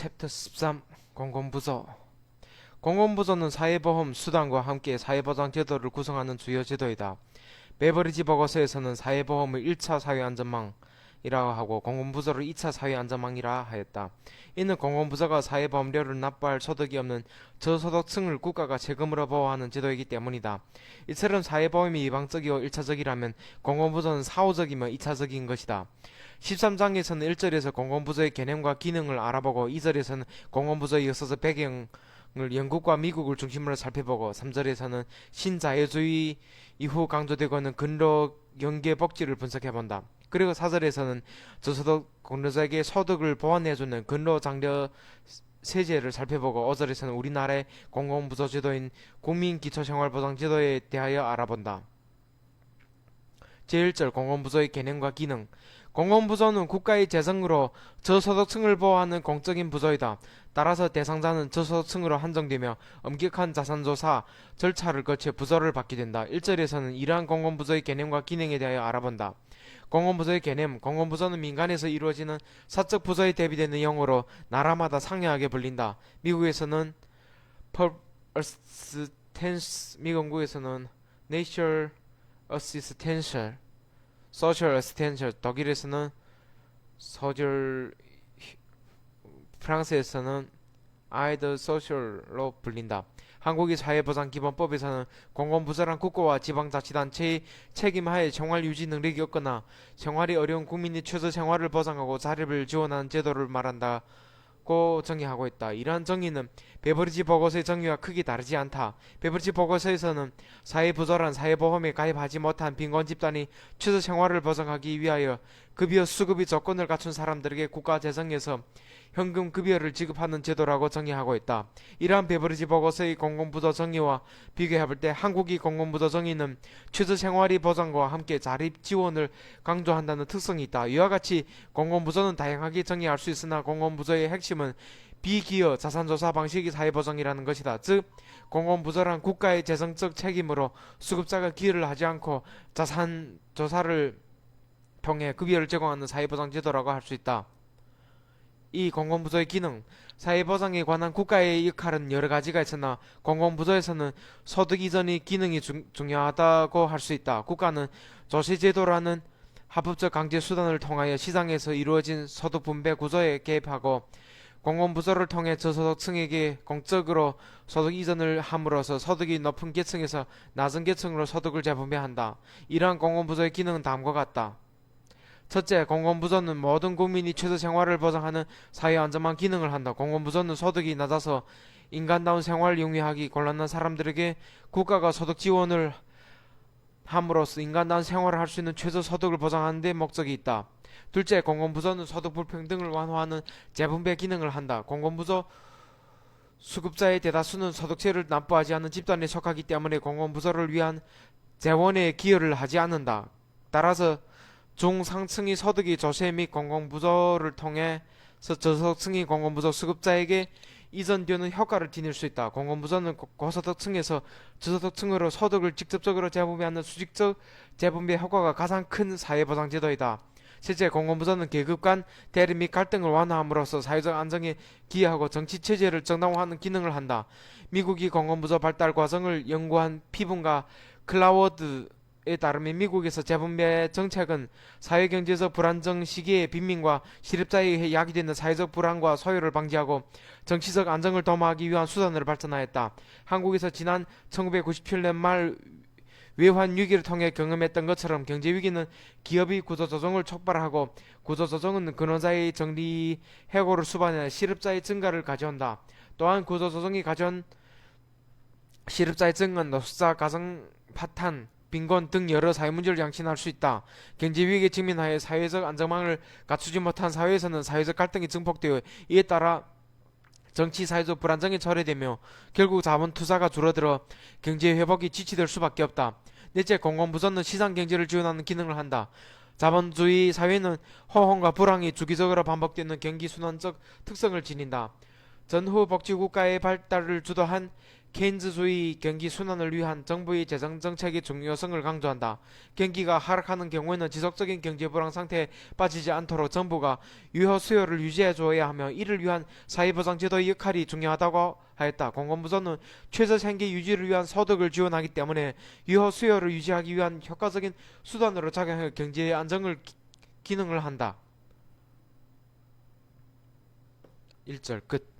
챕터 13 공공부서 공공부서는 사회보험 수단과 함께 사회보장 제도를 구성하는 주요 제도이다. 베버리지 버거스에서는 사회보험을 1차 사회안전망 이라 하고 공공부서를 2차 사회안전망이라 하였다. 이는 공공부서가 사회보험료를 납부할 소득이 없는 저소득층을 국가가 세금으로 보호하는 제도이기 때문이다. 이처럼 사회보험이 일방적이고 1차적이라면 공공부서는 사후적이며 2차적인 것이다. 13장에서는 1절에서 공공부서의 개념과 기능을 알아보고 2절에서는 공공부서의 역사적 배경 을 영국과 미국을 중심으로 살펴보고 3절에서는 신자유주의 이후 강조되고 있는 근로 경계 복지를 분석해본다. 그리고 4절에서는 저소득 근로자에게 소득을 보완해주는 근로 장려 세제를 살펴보고 5절에서는 우리나라의 공공부서 제도인 국민기초생활보장제도에 대하여 알아본다. 제1절 공공부서의 개념과 기능 공공부서는 국가의 재정으로 저소득층을 보호하는 공적인 부서이다. 따라서 대상자는 저소득층으로 한정되며 엄격한 자산조사 절차를 거쳐 부서를 받게 된다. 1절에서는 이러한 공공부서의 개념과 기능에 대하여 알아본다. 공공부서의 개념, 공공부서는 민간에서 이루어지는 사적 부서에 대비되는 영어로 나라마다 상이하게 불린다. 미국에서는 Public Assistance, 미국에서는 Social Assistance, 독일에서는 서절, 프랑스에서는 아이드 소셜로 불린다. 한국의 사회보장기본법에서는 공공부서란 국가와 지방자치단체의 책임하에 생활 유지 능력이 없거나 생활이 어려운 국민의 최저 생활을 보장하고 자립을 지원하는 제도를 말한다 고 정의하고 있다. 이러한 정의는 베버리지 버거스의 정의와 크게 다르지 않다. 베버리지 버거스에서는 사회부서란 사회보험에 가입하지 못한 빈곤 집단이 최저 생활을 보장하기 위하여 급여 수급의 조건을 갖춘 사람들에게 국가 재정에서 현금 급여를 지급하는 제도라고 정의하고 있다. 이러한 베버리지 버거스의 공공부서 정의와 비교해볼 때 한국의 공공부서 정의는 최저 생활의 보장과 함께 자립 지원을 강조한다는 특성이 있다. 이와 같이 공공부서는 다양하게 정의할 수 있으나 공공부서의 핵심은 비기여 자산조사 방식의 사회보장이라는 것이다. 즉 공공부서란 국가의 재정적 책임으로 수급자가 기여를 하지 않고 자산조사를 통해 급여를 제공하는 사회보장 제도라고 할 수 있다. 이 공공부서의 기능, 사회보장에 관한 국가의 역할은 여러 가지가 있으나 공공부서에서는 소득 이전의 기능이 중, 중요하다고 할 수 있다. 국가는 조세제도라는 합법적 강제 수단을 통하여 시장에서 이루어진 소득 분배 구조에 개입하고 공공부서를 통해 저소득층에게 공적으로 소득 이전을 함으로써 소득이 높은 계층에서 낮은 계층으로 소득을 재분배한다. 이러한 공공부서의 기능은 다음과 같다. 첫째, 공공부서는 모든 국민이 최저 생활을 보장하는 사회 안전망 기능을 한다. 공공부서는 소득이 낮아서 인간다운 생활을 영위하기 곤란한 사람들에게 국가가 소득 지원을 함으로써 인간다운 생활을 할 수 있는 최저 소득을 보장하는 데 목적이 있다. 둘째, 공공부서는 소득 불평등을 완화하는 재분배 기능을 한다. 공공부서 수급자의 대다수는 소득세를 납부하지 않는 집단에 속하기 때문에 공공부서를 위한 재원에 기여를 하지 않는다. 따라서 중상층의 소득이 조세 및 공공부서를 통해서 저소득층이 공공부서 수급자에게 이전되는 효과를 지닐 수 있다. 공공부서는 고- 고소득층에서 저소득층으로 소득을 직접적으로 재분배하는 수직적 재분배 효과가 가장 큰 사회보장제도이다. 실제 공공부서는 계급 간 대립 및 갈등을 완화함으로써 사회적 안정에 기여하고 정치 체제를 정당화하는 기능을 한다. 미국이 공공부서 발달 과정을 연구한 피분과 클라워드에 따르면 미국에서 재분배 정책은 사회경제적 불안정 시기의 빈민과 실업자에 의해 야기되는 사회적 불안과 소요를 방지하고 정치적 안정을 도모하기 위한 수단으로 발전하였다. 한국에서 지난 1997년 말 외환 위기를 통해 경험했던 것처럼 경제 위기는 기업의 구조 조정을 촉발하고 구조 조정은 근로자의 정리 해고를 수반해 실업자의 증가를 가져온다. 또한 구조 조정이 가져온 실업자의 증가는 노숙자 가정 파탄 빈곤 등 여러 사회 문제를 양신할 수 있다. 경제 위기에 직면하여 사회적 안정망을 갖추지 못한 사회에서는 사회적 갈등이 증폭되어 이에 따라 정치 사회적 불안정이 초래되며 결국 자본 투자가 줄어들어 경제 회복이 지치될 수밖에 없다. 넷째 공공부서는 시장 경제를 지원하는 기능을 한다. 자본주의 사회는 호황과 불황이 주기적으로 반복되는 경기 순환적 특성을 지닌다. 전후 복지국가의 발달을 주도한 케인즈주의 경기 순환을 위한 정부의 재정 정책의 중요성을 강조한다. 경기가 하락하는 경우에는 지속적인 경제 불황 상태에 빠지지 않도록 정부가 유효 수요를 유지해 줘야 하며 이를 위한 사회보장 제도의 역할이 중요하다고 하였다. 공공부서는 최저 생계 유지를 위한 소득을 지원하기 때문에 유효 수요를 유지하기 위한 효과적인 수단으로 작용하여 경제의 안정을 기- 기능을 한다. 1절 끝.